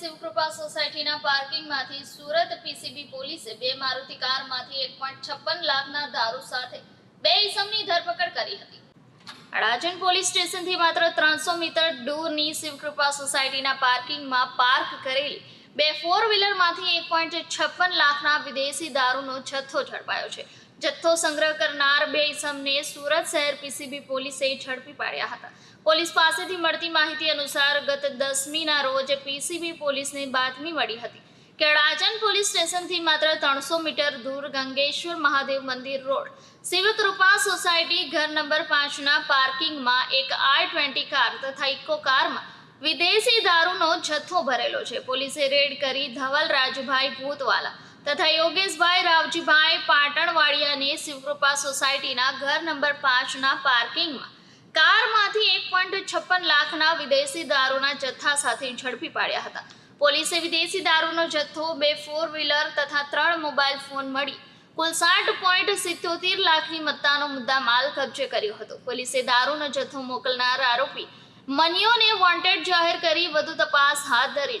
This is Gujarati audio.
શિવકૃપા સોસાયટીના પાર્કિંગમાંથી સુરત પીસીબી પોલીસે બે મારુતિ કારમાંથી એક છપ્પન લાખના દારૂ સાથે બે ઇસમની ધરપકડ કરી હતી. અડાજણ પોલીસ સ્ટેશનથી માત્ર ત્રણસો મીટર દૂરની શિવકૃપા સોસાયટીના પાર્કિંગમાં પાર્ક કરેલી બે ફોર વ્હીલરમાંથી એક પોઈન્ટ છપ્પન લાખના વિદેશી દારૂનો જથ્થો ઝડપાયો છે. જથ્થો સંગ્રહ કરનાર બે ઇસમને સુરત શહેર પીસીબી પોલીસે ઝડપી પાડ્યા હતા. પોલીસ પાસેથી મળતી માહિતી અનુસાર ગત દસમીના રોજ પીસીબી પોલીસને બાતમી મળી હતી. કે રાજન પોલીસ સ્ટેશનથી માત્ર ત્રણસો મીટર દૂર ગંગેશ્વર મહાદેવ મંદિર રોડ. શિવકૃપા સોસાયટી ઘર નંબર પાંચના પાર્કિંગમાં એક આર ટ્વેન્ટી કાર તથા ઇકો કારમાં વિદેશી દારૂનો જથ્થો ભરેલો છે. પોલીસે રેડ કરી ધવલ રાજભાઈ ભૂતવાલા તથા યોગેશભાઈ રાવજીભાઈ પાટણવાડિયાને શિવકૃપા સોસાયટીના ઘર નંબર પાંચના પાર્કિંગમાં. કારમાંથી એક પોઈન્ટ છપ્પન લાખના વિદેશી દારૂના જથ્થા સાથે ઝડપી પાડ્યા હતા. પોલીસે વિદેશી દારૂનો જથ્થો, બે ફોર વ્હીલર તથા ત્રણ મોબાઈલ ફોન મળી. કુલ સાઠ પોઈન્ટ સિત્યોતેર લાખની મત્તાનો મુદ્દા માલ કબજે કર્યો હતો. પોલીસે દારૂનો જથ્થો મોકલનાર આરોપી મનિયોને વોન્ટેડ જાહેર કરી વધુ તપાસ હાથ ધરી છે.